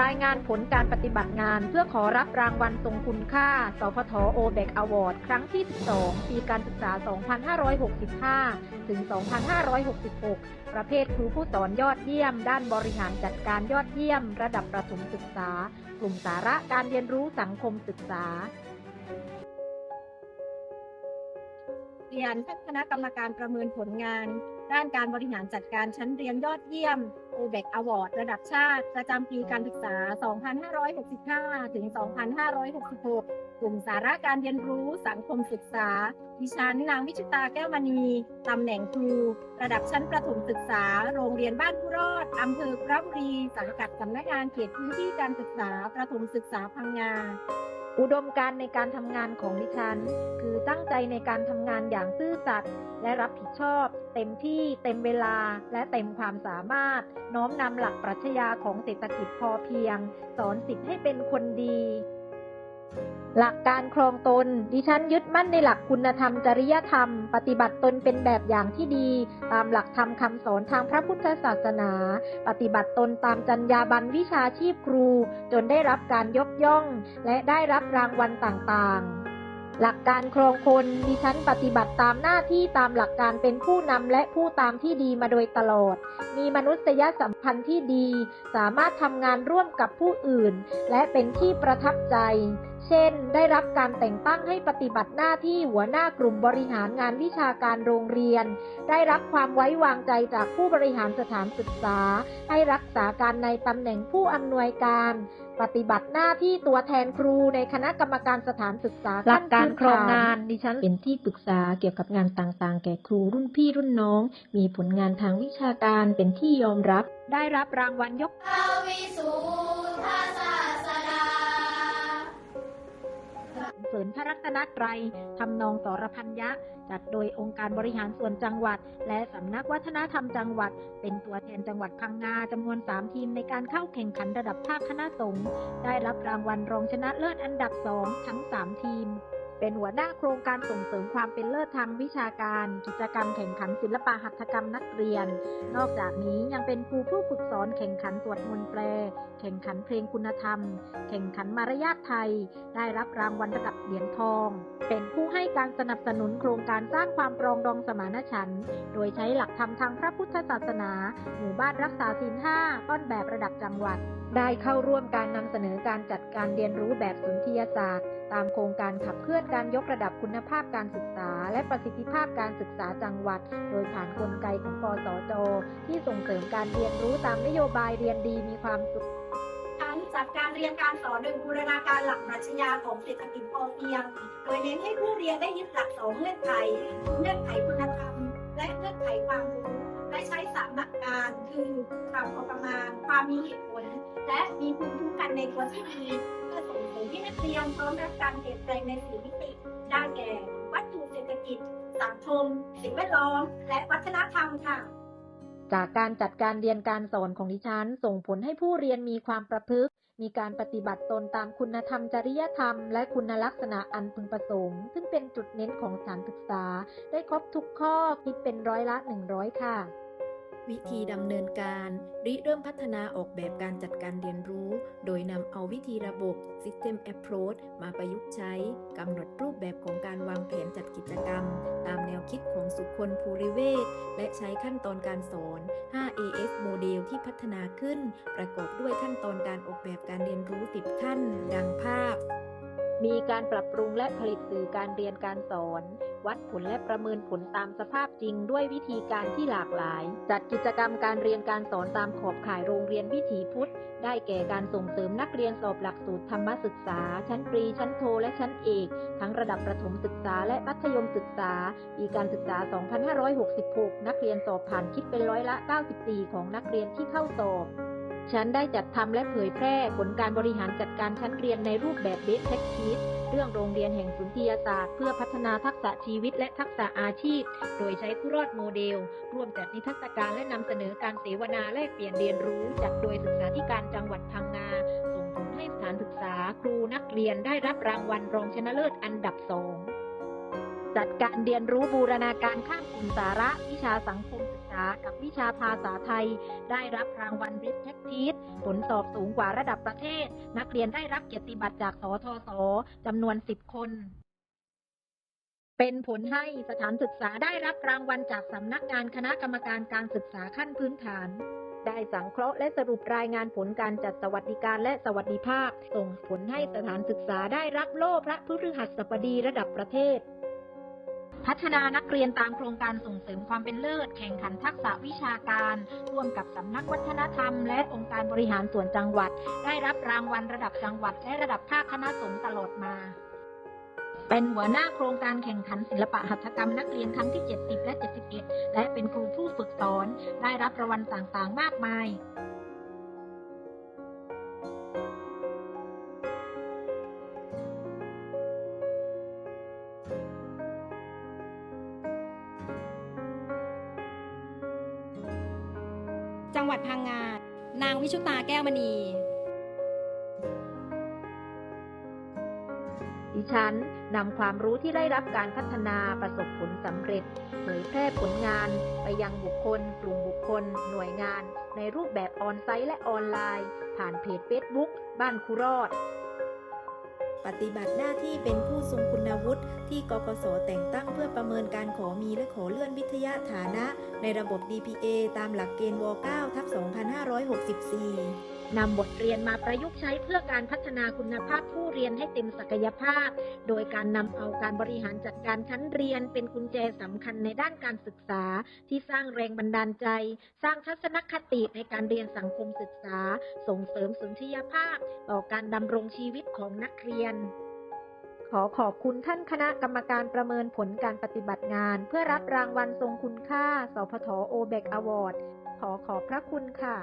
รายงานผลการปฏิบัติงานเพื่อขอรับรางวัลทรงคุณค่า สพทโอเบกอวอร์ดครั้งที่ 12 ปีการศึกษา 2565 ถึง 2566 ประเภทครูผู้สอนยอดเยี่ยม ด้านบริหารจัดการยอดเยี่ยม ระดับประถมศึกษา กลุ่มสาระการเรียนรู้สังคมศึกษาเรียนท่านคณะกรรมการประเมินผลงาน ด้านการบริหารจัดการชั้นเรียนยอดเยี่ยม o b e c Award ระดับชาติ ประจำปีการศึกษา 2565 ถึง 2566 กลุ่มสาระการเรียนรู้สังคมศึกษา ดิฉันนางวิชุตาแก้วมณี ตำแหน่งครู ระดับชั้นประถมศึกษา โรงเรียนบ้านผู้รอด อำเภอพระบุรี สังกัดสำนักงานเขตพื้นที่การศึกษา ประถมศึกษาพังงา อุดมการในการทำงานของดิฉัน คือตั้งใจในการทำงานอย่างซื่อสัตย์และรับผิดชอบ เต็มที่เต็มเวลาและเต็มความสามารถ น้อมนำหลักปรัชญาของเศรษฐกิจพอเพียง สอนสิทธิ์ให้เป็นคนดี หลักการครองตน ดิฉันยึดมั่นในหลักคุณธรรมจริยธรรม ปฏิบัติตนเป็นแบบอย่างที่ดี ตามหลักธรรมคำสอนทางพระพุทธศาสนา ปฏิบัติตนตามจรรยาบรรณวิชาชีพครู จนได้รับการยกย่อง และได้รับรางวัลต่างๆหลักการครองคนดิฉันปฏิบัติตามหน้าที่ตามหลักการเป็นผู้นำและผู้ตามที่ดีมาโดยตลอด มีมนุษยสัมพันธ์ที่ดี สามารถทำงานร่วมกับผู้อื่น และเป็นที่ประทับใจ เช่น ได้รับการแต่งตั้งให้ปฏิบัติหน้าที่หัวหน้ากลุ่มบริหารงานวิชาการโรงเรียน ได้รับความไว้วางใจจากผู้บริหารสถานศึกษา ให้รักษาการในตำแหน่งผู้อำนวยการ ปฏิบัติหน้าที่ตัวแทนครูในคณะกรรมการสถานศึกษาหลักการครองงานดิฉันเป็นที่ปรึกษาเกี่ยวกับงานต่างๆ แก่ครูรุ่นพี่รุ่นน้อง มีผลงานทางวิชาการเป็นที่ยอมรับ ได้รับรางวัลยกภาวิสุ ริญพระรัตนตรัยทำนองสรพันยะ จัดโดยองค์การบริหารส่วนจังหวัด และสำนักวัฒนธรรมจังหวัด เป็นตัวแทนจังหวัดพังงาจำนวน 3 ทีมในการเข้าแข่งขันระดับภาคคณะสงฆ์ได้รับรางวัลรองชนะเลิศอันดับ2ทั้ง 3 ทีม เป็นหัวหน้าโครงการส่งเสริมความเป็นเลิศทางวิชาการ กิจกรรมแข่งขันศิลปะหัตถกรรมนักเรียน นอกจากนี้ยังเป็นครูผู้ฝึกสอนแข่งขันสวดมนต์แปล แข่งขันเพลงคุณธรรม แข่งขันมารยาทไทย ได้รับรางวัลระดับเหรียญทอง เป็นผู้ให้การสนับสนุนโครงการสร้างความปรองดองสมานฉันท์โดยใช้หลักธรรมทางพระพุทธศาสนา หมู่บ้านรักษาศีลห้าต้นแบบระดับจังหวัด ได้เข้าร่วมการนำเสนอการจัดการเรียนรู้แบบสุนทรียศาสตร์ ตามโครงการขับเคลื่อนการยกระดับคุณภาพการศึกษา และประสิทธิภาพการศึกษาจังหวัด โดยผ่านกลไกของกสจ ที่ส่งเสริมการเรียนรู้ตามนโยบายเรียนดีมีความสุขทั้งจัดการเรียนการสอนโดยบูรณาการหลักปรัชญาของเศรษฐกิจพอเพียง โดยเน้นให้ผู้เรียนได้ยึดหลักสองเงื่อนไข เงื่อนไขคุณธรรม และเงื่อนไขความรู้ และใช้สามหลักการคือความพอประมาณความมีเหตุผล และมีภูมิคุ้มกันในตัวที่ดีเพื่อส่งเสริมให้นักเรียนพร้อมรับการเปลี่ยนแปลงในสี่มิติได้แก่ วัตถุเศรษฐกิจ สังคม สิ่งแวดล้อม และวัฒนธรรมค่ะจากการจัดการเรียนการสอนของดิฉัน ส่งผลให้ผู้เรียนมีความประพฤติ มีการปฏิบัติตนตามคุณธรรมจริยธรรม และคุณลักษณะอันพึงประสงค์ ซึ่งเป็นจุดเน้นของสถานศึกษา ได้ครบทุกข้อคิดเป็นร้อยละ100ค่ะ วิธีดำเนินการริเริ่มพัฒนาออกแบบการจัดการเรียนรู้ โดยนำเอาวิธีระบบ System Approach มาประยุกต์ใช้กำหนดรูปแบบของการวางแผนจัดกิจกรรม ตามแนวคิดของสุคนภูริเวศและใช้ขั้นตอนการสอน 5AS โมเดลที่พัฒนาขึ้น ประกอบด้วยขั้นตอนการออกแบบการเรียนรู้ติดขั้น ดังภาพ มีการปรับปรุงและผลิตสื่อการเรียนการสอน วัดผลและประเมินผลตามสภาพจริงด้วยวิธีการที่หลากหลาย จัดกิจกรรมการเรียนการสอนตามขอบข่ายโรงเรียนวิถีพุทธ ได้แก่การส่งเสริมนักเรียนสอบหลักสูตรธรรมศึกษา ชั้นปรี ชั้นโท และชั้นเอก ทั้งระดับประถมศึกษาและมัธยมศึกษา ปีการศึกษา 2566 นักเรียนสอบผ่านคิดเป็นร้อยละ 94 ของนักเรียนที่เข้าสอบ ฉันได้จัดทำและเผยแพร่ผลการบริหารจัดการชั้นเรียนในรูปแบบเบสแท็กทีสเรื่องโรงเรียนแห่งสุนทรียศาสตร์ เพื่อพัฒนาทักษะชีวิตและทักษะอาชีพ โดยใช้ผู้รอดโมเดล ร่วมจัดนิทรรศการและนำเสนอการเสวนาแลกเปลี่ยนเรียนรู้ จัดโดยศึกษาธิการจังหวัดพังงา ส่งผลให้สถานศึกษา ครูนักเรียนได้รับรางวัลรองชนะเลิศอันดับสองจัดการเรียนรู้บูรณาการข้ามกลุ่มสาระ วิชาสังคมศากับวิชาภาษาไทย ได้รับรางวัล Best Practice ผลสอบสูงกว่าระดับประเทศ นักเรียนได้รับเกียรติบัตรจากสทศจำนวน 10 คนเป็นผลให้สถานศึกษาได้รับรางวัลจากสำนักงานคณะกรรมการการศึกษาขั้นพื้นฐาน ได้สังเคราะห์และสรุปรายงานผลการจัดสวัสดิการและสวัสดิภาพ ส่งผลให้สถานศึกษาได้รับโล่พระพฤหัสบดีระดับประเทศ พัฒนานักเรียนตามโครงการส่งเสริมความเป็นเลิศ แข่งขันทักษะวิชาการ ร่วมกับสำนักวัฒนธรรม และองค์การบริหารส่วนจังหวัด ได้รับรางวัลระดับจังหวัด และระดับภาคคณะสงฆ์ตลอดมาเป็นหัวหน้าโครงการแข่งขันศิลปะหัตถกรรมนักเรียนครั้งที่ 70 และ 71 และเป็นครูผู้ฝึกสอน ได้รับรางวัลต่างๆ มากมาย งหวัดพังงา นางวิชุตาแก้วมณี ดิฉันนำความรู้ที่ได้รับการพัฒนาประสบผลสำเร็จ เผยแพร่ผลงานไปยังบุคคล กลุ่มบุคคล หน่วยงาน ในรูปแบบออนไซต์และออนไลน์ ผ่านเพจเฟซบุ๊กบ้านครูรอด ปฏิบัติหน้าที่เป็นผู้ทรงคุณวุฒิที่กกศแต่งตั้งเพื่อประเมินการขอมีและขอเลื่อนวิทยาฐานะ ในระบบ DPA ตามหลักเกณฑ์ว9ทับ2564 นำบทเรียนมาประยุกต์ใช้เพื่อการพัฒนาคุณภาพผู้เรียนให้เต็มศักยภาพ โดยการนำเอาการบริหารจัดการชั้นเรียน เป็นกุญแจสำคัญในด้านการศึกษา ที่สร้างแรงบันดาลใจ สร้างทัศนคติในการเรียนสังคมศึกษา ส่งเสริมสุนทรียภาพ ต่อการดำรงชีวิตของนักเรียนขอขอบคุณท่านคณะกรรมการประเมินผลการปฏิบัติงาน เพื่อรับรางวัลทรงคุณค่า สพทโอเบกอวอร์ด ขอขอบพระคุณค่ะ